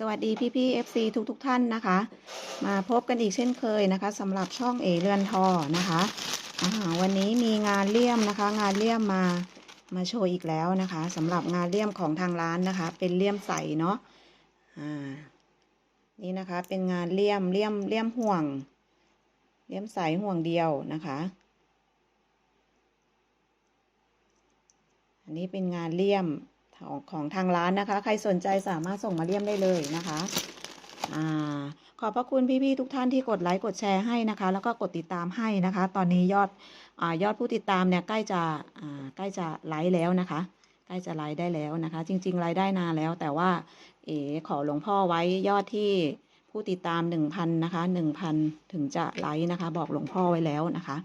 สวัสดีพี่พี่ๆ FC ทุกทุกท่านนะคะ มาพบกันอีกเช่นเคยนะคะสำหรับช่องเอเรือนทอนะคะวันนี้มีงานเลี่ยมนะคะ งานเลี่ยมมามาโชว์อีกแล้วนะคะสำหรับงานเลี่ยมของทางร้านนะคะ เป็นเลี่ยมใสเนาะอ่านี่นะคะเป็นงานเลี่ยมเลี่ยมเลี่ยมห่วง เลี่ยมใสห่วงเดียวนะคะ อันนี้เป็นงานเลี่ยม ของของทางร้านนะคะ ใครสนใจสามารถส่งมาเลี่ยมได้เลยนะคะอ่าขอบพระคุณพี่ๆทุกท่านที่กดไลค์กดแชร์ให้นะคะ แล้วก็กดติดตามให้นะคะ ตอนนี้ยอดอายอดผู้ติดตามเนี่ยใกล้จะอ่าใกล้จะไลค์แล้วนะคะ ใกล้จะไลค์ได้แล้วนะคะ จริงๆไลค์ได้นานแล้ว แต่ว่า เอ๋ขอหลวงพ่อไว้ยอดที่ผู้ติดตาม1,000นนะคะ1,000ถึงจะไลค์นะคะ บอกหลวงพ่อไว้แล้วนะคะ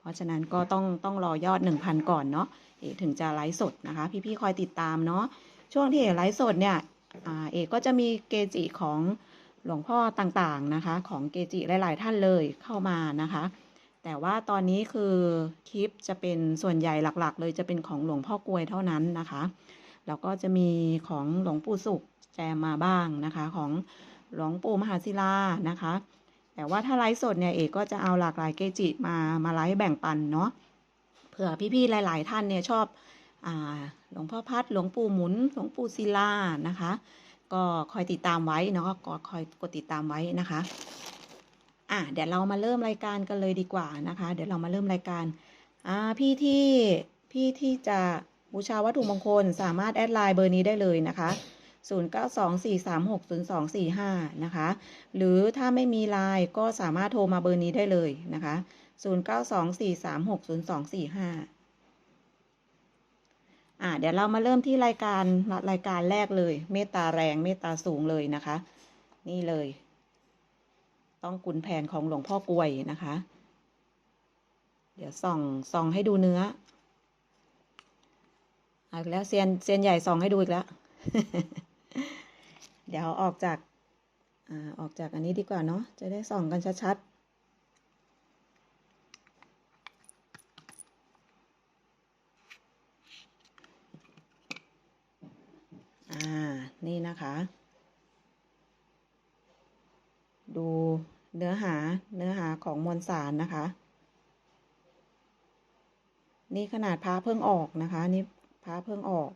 เพราะฉะนั้นก็ต้องต้องรอยอด1,000ก่อนเนาะ เอถึงจะไลฟ์สดนะคะ พี่ๆคอยติดตามเนาะช่วงที่เอไลฟ์สดเนี่ยอเอกก็จะมีเกจิของหลวงพ่อต่างๆนะคะ ของเกจิหลาย ๆ ท่านเลยเข้ามานะคะ แต่ว่าตอนนี้คือคลิปจะเป็นส่วนใหญ่หลักๆ เลยจะเป็นของหลวงพ่อกวยเท่านั้นนะคะแล้วก็จะมีของหลวงปู่สุขแจมมาบ้างนะคะ ของหลวงปู่มหาศิลานะคะ แต่ว่าถ้าไลฟ์สดเนี่ยเอกก็จะเอาหลากหลายเกจิมามาไลฟ์แบ่งปันเนาะ ผื่อพี่ๆหลาย ๆ ท่านเนี่ยชอบหลวงพ่อพัดหลวงปู่หมุน หลวงปู่ศิลานะคะ ก็คอยติดตามไว้เนาะก็คอยกดติดตามไว้นะคะอะเดี๋ยวเรามาเริ่มรายการกันเลยดีกว่านะคะ เดี๋ยวเรามาเริ่มรายการอ่าพี่ที่พี่ที่จะบูชาวัตถุมงคลสามารถแอดไลน์เบอร์นี้ได้เลยนะคะ 0924360245 นะคะ หรือถ้าไม่มีไลน์ก็สามารถโทรมาเบอร์นี้ได้เลยนะคะ 0924360245 อ่า เดี๋ยวเรามาเริ่มที่รายการรายการแรกเลย เมตตาแรงเมตตาสูงเลยนะคะ นี่เลย ต้องกุนแผนของหลวงพ่อกลวยนะคะ เดี๋ยวส่องส่องให้ดูเนื้ออีกแล้วเซียนเซียนใหญ่ส่องให้ดูอีกแล้ว เดี๋ยวออกจากอ่าออกจากอันนี้ดีกว่าเนาะจะได้ส่องกันชัดๆ อ่า นี่นะคะ ดูเนื้อหาเนื้อหาของมวลสารนะคะ นี่ขนาดพระเพิ่งออกนะคะ นี่พระเพิ่งออก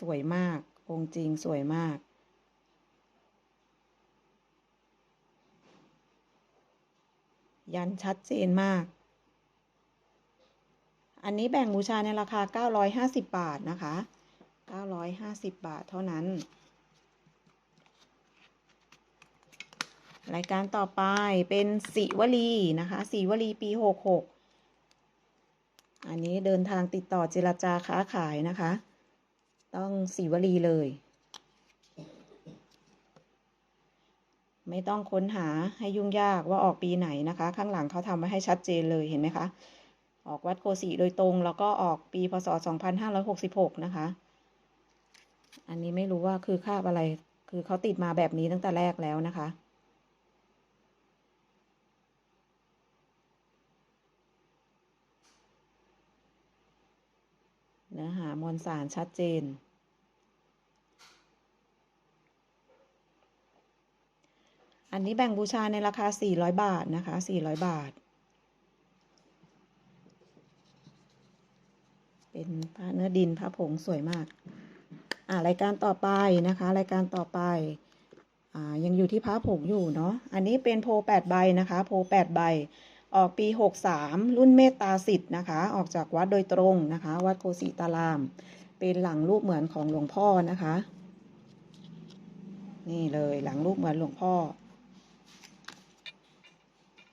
สวยมาก องค์จริงสวยมาก ยันชัดเจนมาก อันนี้แบ่งบูชาในราคา 950 บาทนะคะ 950 บาทเท่านั้น รายการต่อไปเป็นสิวลีนะคะสิวลีปี 66 อันนี้เดินทางติดต่อเจรจาค้าขายนะคะ ต้องสิวลีเลย ไม่ต้องค้นหาให้ยุ่งยากว่าออกปีไหนนะคะ ข้างหลังเขาทำไว้ให้ชัดเจนเลยเห็นไหมคะออกวัดโกสีโดยตรง แล้วก็ออกปีพศ 2566 นะคะ อันนี้ไม่รู้ว่าคือคาบอะไร คือเขาติดมาแบบนี้ตั้งแต่แรกแล้วนะคะ เนื้อหามวลสารชัดเจน อันนี้แบ่งบูชาในราคา 400 บาทนะคะ 400 บาทเป็นพระเนื้อดินพระผงสวยมาก รายการต่อไปนะคะ รายการต่อไปอ่ายังอยู่ที่พระผงอยู่เนาะ อันนี้เป็นโพแปดใบนะคะ โพแปดใบ ออกปีหกสามรุ่นเมตตาสิทธิ์นะคะ ออกจากวัดโดยตรงนะคะ วัดโคสิตาราม เป็นหลังรูปเหมือนของหลวงพ่อนะคะ นี่เลยหลังรูปเหมือนหลวงพ่อ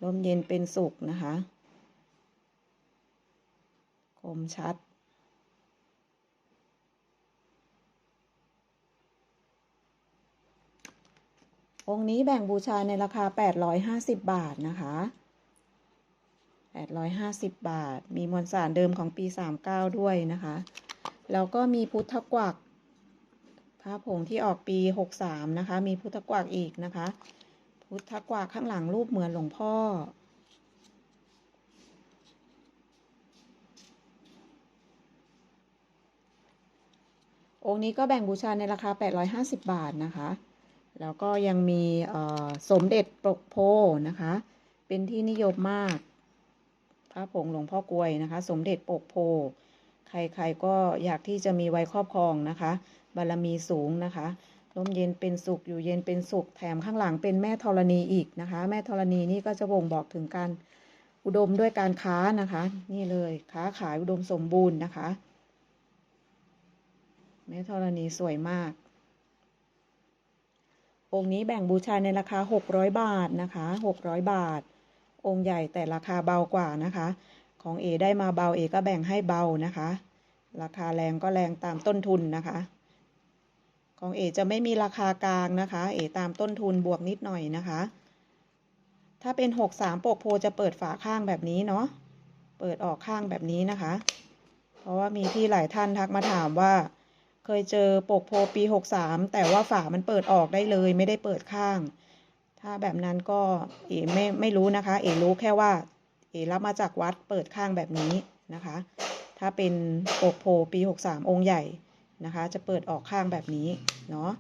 ลมเย็นเป็นสุขนะคะ คมชัด องค์นี้แบ่งบูชาในราคา 850 บาทนะคะ 850 บาท มีมวลสารเดิมของปี 39 ด้วยนะคะ แล้วก็มีพุทธกวักพระผงที่ออกปี 63 นะคะ มีพุทธกวักอีกนะคะ พุทธกวักข้างหลังรูปเหมือนหลวงพ่อ องค์นี้ก็แบ่งบูชาในราคา 850 บาทนะคะ แล้วก็ยังมีสมเด็จปกโพนะคะ เป็นที่นิยมมาก พระผงหลวงพ่อกลวยนะคะ สมเด็จปกโพ ใครๆก็อยากที่จะมีไว้ครอบครองนะคะ บารมีสูงนะคะร่มเย็นเป็นสุขอยู่เย็นเป็นสุขแถมข้างหลังเป็นแม่ธรณีอีกนะคะ แม่ธรณีนี่ก็จะบ่งบอกถึงการอุดมด้วยการค้านะคะ นี่เลยค้าขายอุดมสมบูรณ์นะคะ แม่ธรณีสวยมาก องค์นี้แบ่งบูชาในราคา 600 บาทนะคะ 600 บาท องค์ใหญ่แต่ราคาเบากว่านะคะ ของเอได้มาเบาเอก็แบ่งให้เบานะคะ ราคาแรงก็แรงตามต้นทุนนะคะ ของเอจะไม่มีราคากลางนะคะ เอตามต้นทุนบวกนิดหน่อยนะคะ ถ้าเป็น 63 ปกโพจะเปิดฝาข้างแบบนี้เนาะ เปิดออกข้างแบบนี้นะคะ เพราะว่ามีพี่หลายท่านทักมาถามว่า เคยเจอปกโพปี 63 แต่ว่าฝามันเปิดออกได้เลย ไม่ได้เปิดข้าง ถ้าแบบนั้นก็เอไม่ไม่รู้นะคะ เอรู้แค่ว่า เอรับมาจากวัดเปิดข้างแบบนี้นะคะ ถ้าเป็นปกโพปี 63 องค์ใหญ่นะคะ จะเปิดออกข้างแบบนี้เนาะ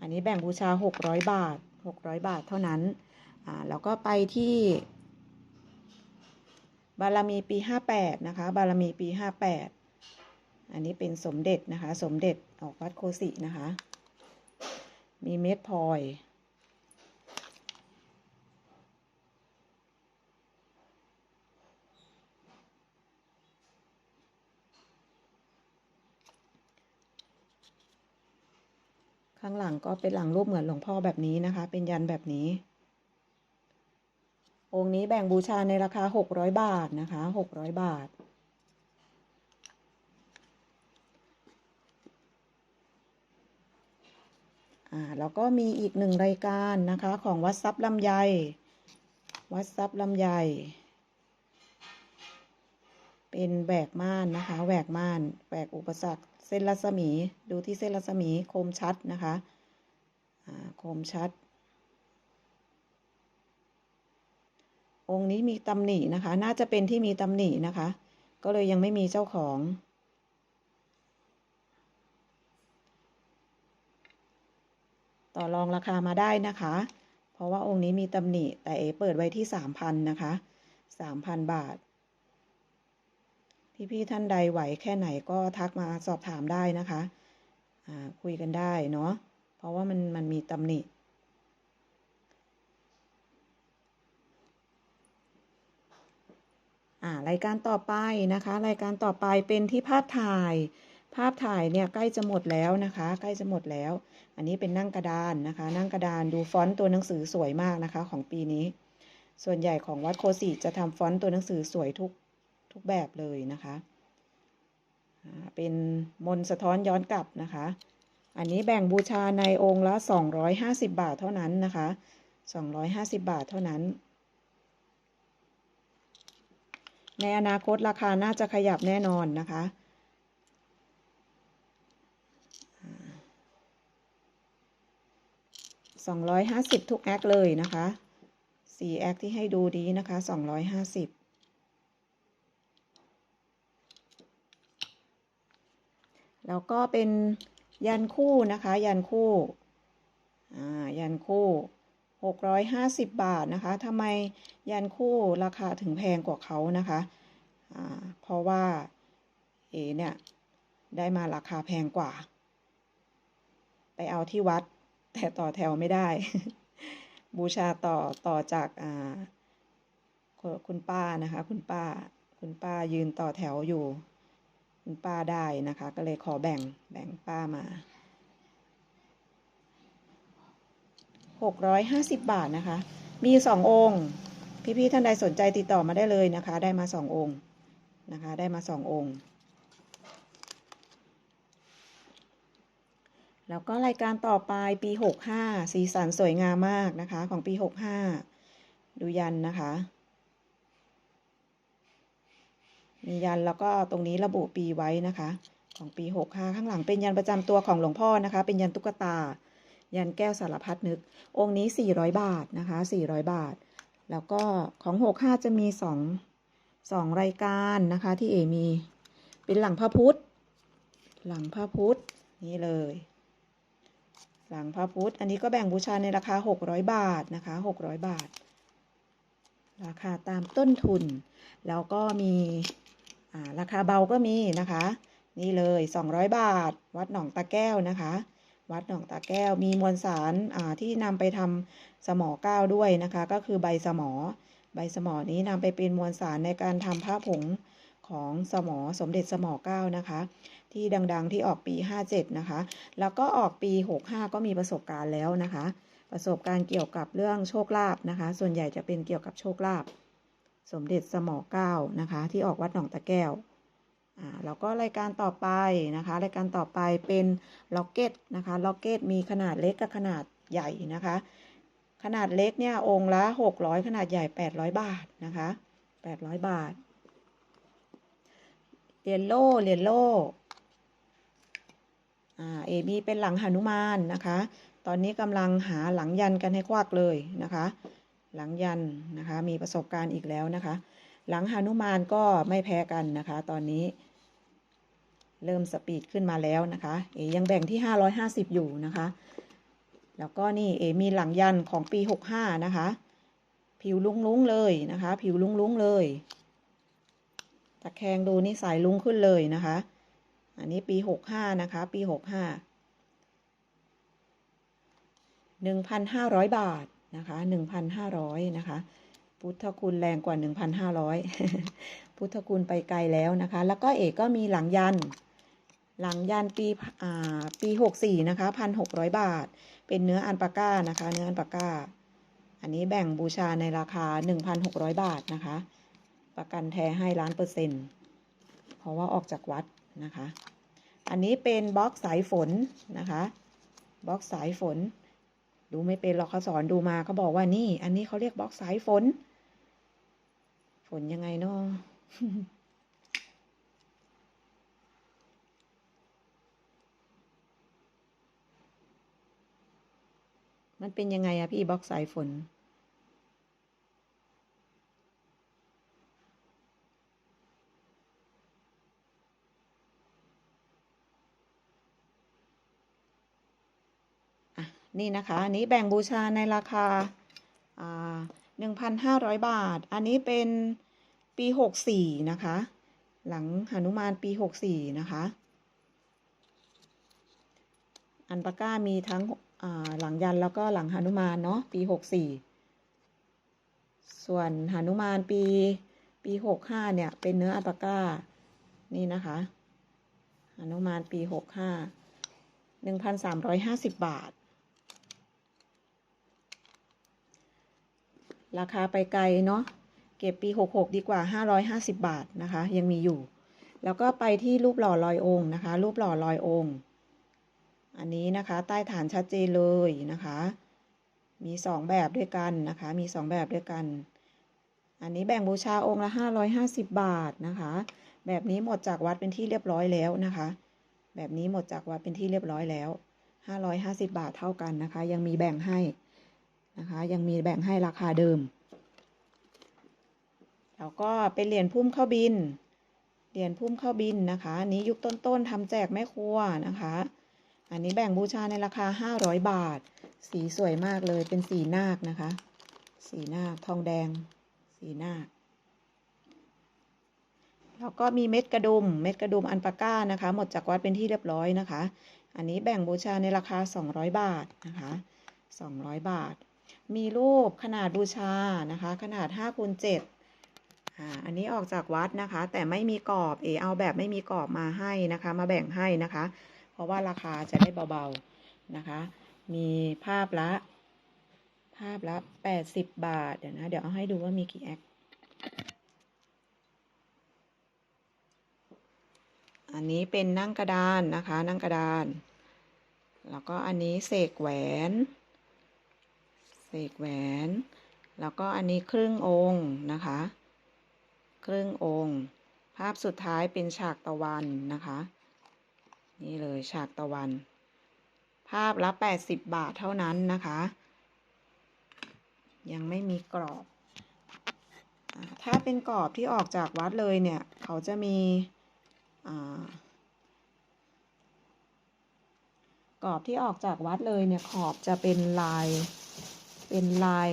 อันนี้แบ่งบูชา 600 บาท 600 บาทเท่านั้นอ่าแล้วก็ไปที่ บารมีปี 58 นะคะ บารมีปี 58 อันนี้เป็นสมเด็จนะคะ สมเด็จออกวัดโคสินะคะ มีเม็ดพลอยข้างหลังก็เป็นหลังรูปเหมือนหลวงพ่อแบบนี้นะคะ เป็นยันแบบนี้ องค์นี้แบ่งบูชาในราคา 600 บาทนะคะ 600 บาท อ่าแล้วก็มีอีกหนึ่งรายการนะคะของวัดทรัพย์ลำไย วัดทรัพย์ลำไย เป็นแหวกม่านนะคะแหวกม่านแหวกอุปสรรคเส้นรัศมีดูที่เส้นรัศมีคมชัดนะคะอ่าคมชัด องค์นี้มีตำหนินะคะ น่าจะเป็นที่มีตำหนินะคะ ก็เลยยังไม่มีเจ้าของ ต่อรองราคามาได้นะคะ เพราะว่าองค์นี้มีตำหนิแต่เอเปิดไว้ที่สามพันนะคะสามพันบาท พี่ๆท่านใดไหวแค่ไหนก็ทักมาสอบถามได้นะคะคุยกันได้เนาะเพราะว่ามันมันมีตำหนิรายการต่อไปนะคะ รายการต่อไปเป็นที่ภาพถ่าย ภาพถ่ายเนี่ยใกล้จะหมดแล้วนะคะ ใกล้จะหมดแล้ว อันนี้เป็นนั่งกระดานนะคะ นั่งกระดานดูฟอนต์ตัวหนังสือสวยมากนะคะ ของปีนี้ ส่วนใหญ่ของวัดโคสิจะทำฟอนต์ตัวหนังสือสวยทุกทุกแบบเลยนะคะ เป็นมนต์สะท้อนย้อนกลับนะคะ อันนี้แบ่งบูชาในองค์ละ 250 บาทเท่านั้นนะคะ 250 บาทเท่านั้นในอนาคตราคาน่าจะขยับแน่นอนนะคะ สองร้อยห้าสิบทุกแอคเลยนะคะสี่แอคที่ให้ดูดีนะคะสองร้อยห้าสิบแล้วก็เป็นยันคู่นะคะ ยันคู่อ่ายันคู่หกร้อยห้าสิบบาทนะคะทำไมยันคู่ราคาถึงแพงกว่าเขานะคะอ่าเพราะว่าเอเนี่ย ได้มาราคาแพงกว่า ไปเอาที่วัด แต่ต่อแถวไม่ได้ บูชาต่อต่อจากอ่าคุณคุณป้านะคะ คุณป้า คุณป้ายืนต่อแถวอยู่ คุณป้าได้นะคะ ก็เลยขอแบ่งแบ่งป้ามาหกร้อยห้าสิบบาทนะคะ มีสององค์ พี่ๆท่านใดสนใจติดต่อมาได้เลยนะคะ ได้มาสององค์นะคะ ได้มาสององค์ แล้วก็รายการต่อไปปี 65 สีสันสวยงามมากนะคะของปี 65 ดูยันนะคะ มียันแล้วก็ตรงนี้ระบุปีไว้นะคะ ของปี 65 ข้างหลังเป็นยันประจำตัวของหลวงพ่อนะคะ เป็นยันตุ๊กตา ยันแก้วสารพัดนึก องค์นี้ 400 บาทนะคะ 400 บาท แล้วก็ของ 65 จะมีสองสองรายการนะคะที่เอมี เป็นหลังพระพุทธ หลังพระพุทธนี่เลย หลังพระพุธอันนี้ก็แบ่งบูชาในราคา 600 บาทนะคะ 600 บาท ราคาตามต้นทุน แล้วก็มีราคาเบาก็มีนะคะ นี่เลย 200 บาท วัดหนองตะแก้วนะคะ วัดหนองตาแก้วมีมวลสารที่นำไปทำสมอเก้าด้วยนะคะ ก็คือใบสมอ ใบสมอนี้นำไปเป็นมวลสารในการทำผ้าผง ของสมอสมเด็จสมอเก้านะคะ ที่ดังๆที่ออกปี 57 นะคะ แล้วก็ออกปี 65 ก็มีประสบการณ์แล้วนะคะ ประสบการณ์เกี่ยวกับเรื่องโชคลาภนะคะ ส่วนใหญ่จะเป็นเกี่ยวกับโชคลาภสมเด็จสมอเก้านะคะ ที่ออกวัดหนองตะแก้วอ่าแล้วก็รายการต่อไปนะคะ รายการต่อไปเป็นล็อกเก็ตนะคะล็อกเก็ตมีขนาดเล็กกับขนาดใหญ่นะคะ ขนาดเล็กเนี่ยองค์ละ 600 ขนาดใหญ่ 800 บาทนะคะ 800 บาท เรียญโล่เรียญโล่อ่าเอมีเป็นหลังหนุมานนะคะ ตอนนี้กำลังหาหลังยันกันให้ควักเลยนะคะ หลังยันนะคะ มีประสบการณ์อีกแล้วนะคะ หลังหนุมานก็ไม่แพ้กันนะคะ ตอนนี้ เริ่มสปีดขึ้นมาแล้วนะคะ เอยังแบ่งที่ 550 อยู่นะคะ แล้วก็นี่เอมีหลังยันของปี 65 นะคะ ผิวลุ้งๆเลยนะคะ ผิวลุ้งๆเลย ตะแคงดูนี่สายลุ้งขึ้นเลยนะคะ อันนี้ปีหกห้านะคะ ปีหกห้าหนึ่งพันห้าร้อยบาทนะคะหนึ่งพันห้าร้อยนะคะ พุทธคุณแรงกว่าหนึ่งพันห้าร้อยพุทธคุณไปไกลแล้วนะคะ แล้วก็เอกก็มีหลังยัน หลังยันปีอ่าปีหกสี่นะคะพันหกร้อยบาท เป็นเนื้ออันปาก้านะคะ เนื้ออันปาก้า อันนี้แบ่งบูชาในราคาหนึ่งพันหกร้อยบาทนะคะ ประกันแท้ให้ล้านเปอร์เซ็นต์เพราะว่าออกจากวัดนะคะ อันนี้เป็นบล็อกสายฝนนะคะบล็อกสายฝน ดูไม่เป็นหรอกเขาสอนดูมาเขาบอกว่านี่ อันนี้เขาเรียกบล็อกสายฝน ฝนยังไงเนาะมันเป็นยังไงอะพี่บล็อกสายฝน นี่นะคะ อันนี้แบ่งบูชาในราคาหนึ่งพันห้าร้อยบาท อันนี้เป็นปีหกสี่นะคะ หลังหนุมานปีหกสี่นะคะ อันปาก้ามีทั้งหลังยันแล้วก็หลังหนุมานเนาะปีหกสี่ส่วนหนุมานปีปีหกห้าเนี่ย เป็นเนื้ออัลปาก้า นี่นะคะหนุมานปีหกห้าหนึ่งพันสามร้อยห้าสิบบาท ราคาไปไกลเนาะเก็บปี 66 ดีกว่า 550 บาทนะคะ ยังมีอยู่ แล้วก็ไปที่รูปหล่อลอยองค์นะคะ รูปหล่อลอยองค์ อันนี้นะคะ ใต้ฐานชัดเจนเลยนะคะ มี 2 แบบด้วยกันนะคะ มี 2 แบบด้วยกัน อันนี้แบ่งบูชาองค์ละ 550 บาทนะคะ แบบนี้หมดจากวัดเป็นที่เรียบร้อยแล้วนะคะ แบบนี้หมดจากวัดเป็นที่เรียบร้อยแล้ว 550 บาทเท่ากันนะคะ ยังมีแบ่งให้ นะคะ ยังมีแบ่งให้ราคาเดิม แล้วก็เป็นเหรียญพุ่มเข้าบิน เหรียญพุ่มเข้าบินนะคะอันนี้ยุคต้นๆทำแจกแม่ครัวนะคะ อันนี้แบ่งบูชาในราคา 500 บาท สีสวยมากเลยเป็นสีนาคนะคะ สีนาคทองแดง สีนาคแล้วก็มีเม็ดกระดุม เม็ดกระดุมอันปาก้านะคะ หมดจากวัดเป็นที่เรียบร้อยนะคะ อันนี้แบ่งบูชาในราคา 200 บาทนะคะ 200 บาท มีรูปขนาดบูชานะคะ ขนาด5คูณ7อ่าอันนี้ออกจากวัดนะคะ แต่ไม่มีกรอบเอเอาแบบไม่มีกรอบมาให้นะคะ มาแบ่งให้นะคะ เพราะว่าราคาจะได้เบาๆนะคะ มีภาพละภาพละ 80 บาท เดี๋ยวนะ เดี๋ยวเอาให้ดูว่ามีกี่แอคอันนี้เป็นนั่งกระดานนะคะ นั่งกระดาน แล้วก็อันนี้เสกแหวน เสกแหวน แล้วก็อันนี้ครึ่งองค์นะคะ ครึ่งองค์ ภาพสุดท้ายเป็นฉากตะวันนะคะ นี่เลยฉากตะวัน ภาพละ 80 บาทเท่านั้นนะคะ ยังไม่มีกรอบ ถ้าเป็นกรอบที่ออกจากวัดเลยเนี่ย เขาจะมีกรอบที่ออกจากวัดเลยเนี่ยขอบจะเป็นลาย เป็นลาย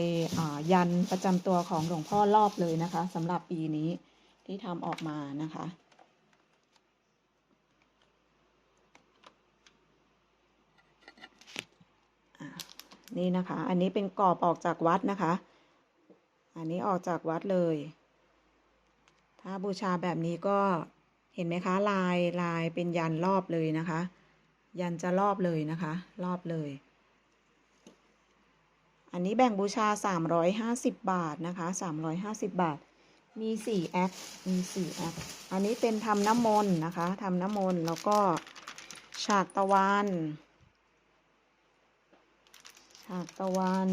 ยันประจำตัวของหลวงพ่อรอบเลยนะคะสำหรับปีนี้ที่ทำออกมานะคะ นี่นะคะ อันนี้เป็นกรอบออกจากวัดนะคะ อันนี้ออกจากวัดเลย ถ้าบูชาแบบนี้ก็เห็นไหมคะ ลายลายเป็นยันรอบเลยนะคะ ยันจะรอบเลยนะคะ รอบเลย อันนี้แบ่งบูชา 350 บาทนะคะ 350 บาท มี4แอปมี4แอปอันนี้เป็นทำน้ำมนต์นะคะทำน้ำมนต์แล้วก็ฉากตะวันฉากตะวัน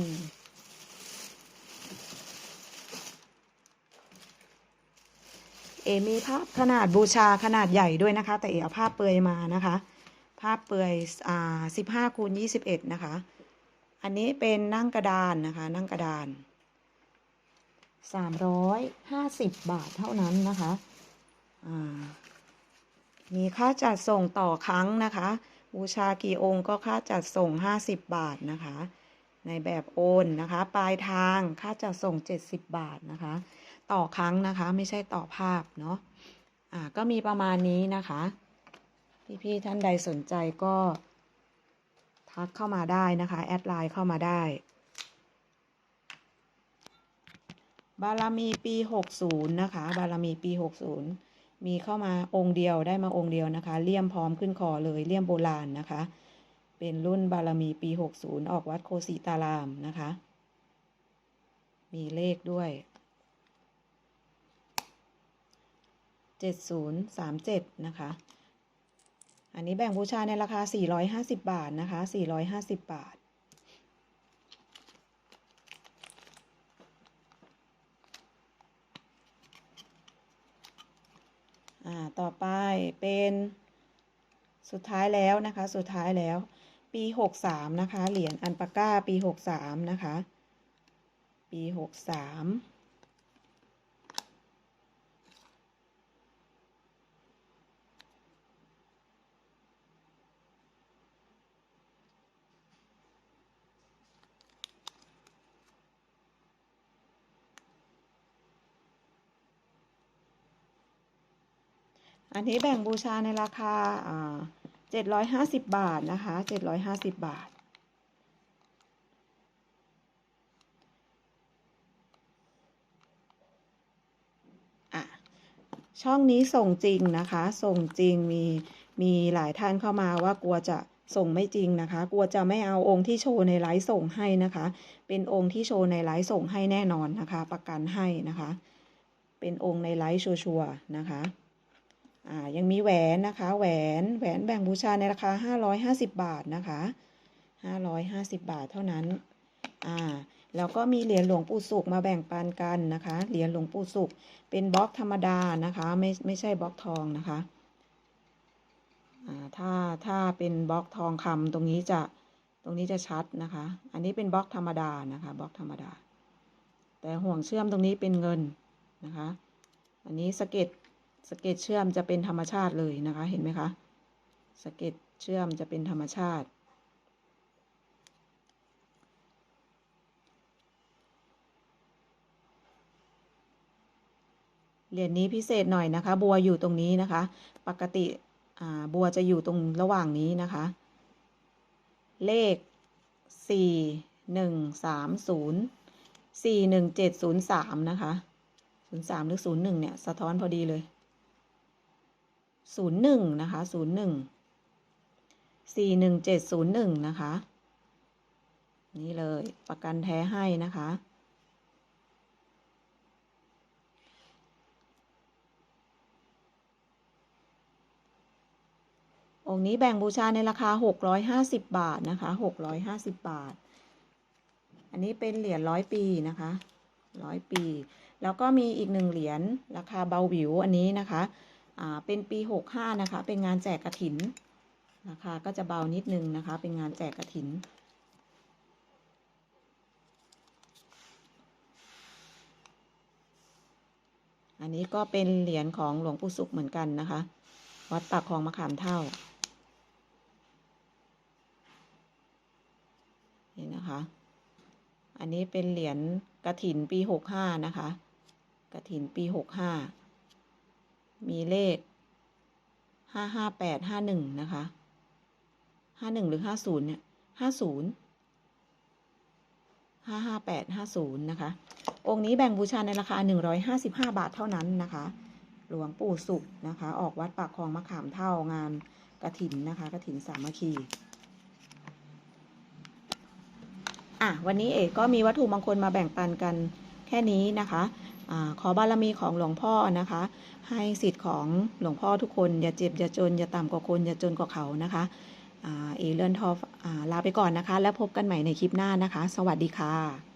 เอมีภาพขนาดบูชาขนาดใหญ่ด้วยนะคะ แต่เอเอาภาพเปลือยมานะคะ ภาพเปลือยอ่าสิบห้าคูณยี่สิบเอ็ดนะคะ อันนี้เป็นนั่งกระดานนะคะ นั่งกระดานสามร้อยห้าสิบบาทเท่านั้นนะคะมีค่าจัดส่งต่อครั้งนะคะ บูชากี่องค์ก็ค่าจัดส่งห้าสิบบาทนะคะ ในแบบโอนนะคะ ปลายทางค่าจัดส่งเจ็ดสิบบาทนะคะ ต่อครั้งนะคะ ไม่ใช่ต่อภาพเนาะอ่าก็มีประมาณนี้นะคะ พี่ๆท่านใดสนใจก็ ทักเข้ามาได้นะคะ แอดไลน์เข้ามาได้ บารมีปี 60 นะคะ บารมีปี 60 มีเข้ามาองค์เดียวได้มาองค์เดียวนะคะ เลี่ยมพร้อมขึ้นคอเลยเลี่ยมโบราณนะคะ เป็นรุ่นบารมีปี 60 ออกวัดโคสีตารามนะคะ มีเลขด้วย 7037 นะคะ อันนี้แบ่งบูชาในราคา 450 บาทนะคะ 450 บาท อ่า ต่อไปเป็นสุดท้ายแล้วนะคะ สุดท้ายแล้ว ปี 63 นะคะ เหรียญอันปาก้าปี 63 นะคะ ปี 63 อันนี้แบ่งบูชาในราคาเจ็ดร้อ่า750บาทนะคะ750บาทอะช่องนี้ส่งจริงนะคะ ส่งจริงมีมีหลายท่านเข้ามาว่ากลัวจะส่งไม่จริงนะคะ กลัวจะไม่เอาองค์ที่โชว์ในไลฟ์ส่งให้นะคะ เป็นองค์ที่โชว์ในไลฟ์ส่งให้แน่นอนนะคะ ประกันให้นะคะ เป็นองค์ในไลฟ์ชัวร์นะคะ ยังมีแหวนนะคะแหวนแหวนแบ่งบูชาในราคา 550 บาทนะคะ550 บาทเท่านั้นอ่าแล้วก็มีเหรียญหลวงปู่สุขมาแบ่งปันกันนะคะ เหรียญหลวงปู่สุขเป็นบล็อกธรรมดานะคะไม่ไม่ใช่บล็อกทองนะคะอ่าถ้าถ้าเป็นบล็อกทองคำตรงนี้จะตรงนี้จะชัดนะคะ อันนี้เป็นบล็อกธรรมดานะคะบล็อกธรรมดา แต่ห่วงเชื่อมตรงนี้เป็นเงินนะคะ อันนี้สะเก็ด สะเก็ดเชื่อมจะเป็นธรรมชาติเลยนะคะ เห็นไหมคะสะเก็ดเชื่อมจะเป็นธรรมชาติ เหรียญนี้พิเศษหน่อยนะคะ บัวอยู่ตรงนี้นะคะ ปกติบัวจะอยู่ตรงระหว่างนี้นะคะ เลขสี่หนึ่งสามศูนย์สี่หนึ่งเจ็ดศูนย์สามนะคะศูนย์สามหรือศูนย์หนึ่งเนี่ย สะท้อนพอดีเลย ศูนย์หนึ่งนะคะศูนย์หนึ่งสี่หนึ่งเจ็ดศูนย์หนึ่งนะคะ นี่เลยประกันแท้ให้นะคะ องค์นี้แบ่งบูชาในราคา650บาทนะคะ650บาท อันนี้เป็นเหรียญร้อยปีนะคะร้อยปี แล้วก็มีอีกหนึ่งเหรียญราคาเบาหวิวอันนี้นะคะ เป็นปี 65 นะคะ เป็นงานแจกกระถินนะคะ ก็จะเบานิดนึงนะคะ เป็นงานแจกกระถิน อันนี้ก็เป็นเหรียญของหลวงปู่สุขเหมือนกันนะคะ วัดปากคลองมะขามเท่า นี่นะคะ อันนี้เป็นเหรียญกระถินปี 65 นะคะ กระถินปี 65 มีเลขห้าห้าแปดห้าหนึ่งนะคะห้าหนึ่งหรือห้าศูนย์เนี่ยห้าศูนย์ห้าห้าแปดห้าศูนย์นะคะ องค์นี้แบ่งบูชาในราคา155บาทเท่านั้นนะคะ หลวงปู่สุขนะคะ ออกวัดปากคลองมะขามเท่างานกระถินนะคะกระถินสามัคคีอะวันนี้เอกก็มีวัตถุมงคลมาแบ่งปันกันแค่นี้นะคะ อขอบารมีของหลวงพ่อนะคะ ให้สิทธิ์ของหลวงพ่อทุกคน อย่าเจ็บ อย่าจน อย่าต่ำกว่าคน อย่าจนกว่าเขานะคะอเอเลินทอฟลาไปก่อนนะคะ แล้วพบกันใหม่ในคลิปหน้านะคะ สวัสดีค่ะ